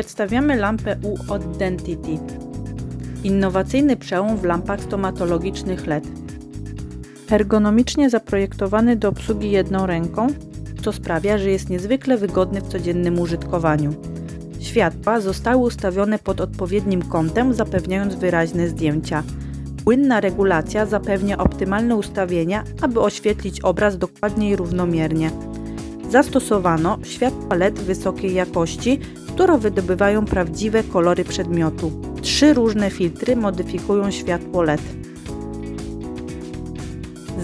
Przedstawiamy lampę U od Dentity. Innowacyjny przełom w lampach stomatologicznych LED. Ergonomicznie zaprojektowany do obsługi jedną ręką, co sprawia, że jest niezwykle wygodny w codziennym użytkowaniu. Światła zostały ustawione pod odpowiednim kątem, zapewniając wyraźne zdjęcia. Płynna regulacja zapewnia optymalne ustawienia, aby oświetlić obraz dokładnie i równomiernie. Zastosowano światła LED wysokiej jakości, które wydobywają prawdziwe kolory przedmiotu. Trzy różne filtry modyfikują światło LED.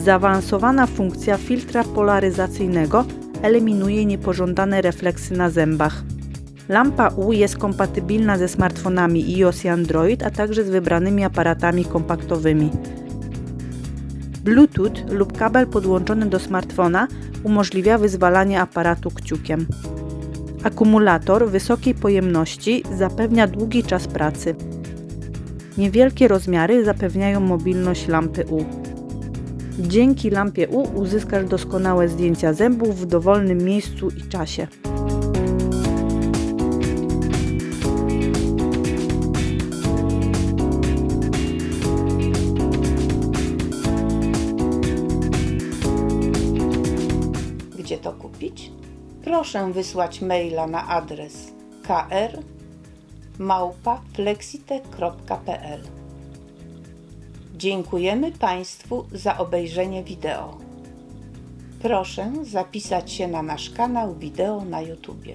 Zaawansowana funkcja filtra polaryzacyjnego eliminuje niepożądane refleksy na zębach. Lampa U jest kompatybilna ze smartfonami iOS i Android, a także z wybranymi aparatami kompaktowymi. Bluetooth lub kabel podłączony do smartfona umożliwia wyzwalanie aparatu kciukiem. Akumulator wysokiej pojemności zapewnia długi czas pracy. Niewielkie rozmiary zapewniają mobilność lampy U. Dzięki lampie U uzyskasz doskonałe zdjęcia zębów w dowolnym miejscu i czasie. Gdzie to kupić? Proszę wysłać maila na adres kr małpaflexite.pl Dziękujemy Państwu za obejrzenie wideo. Proszę zapisać się na nasz kanał wideo na YouTube.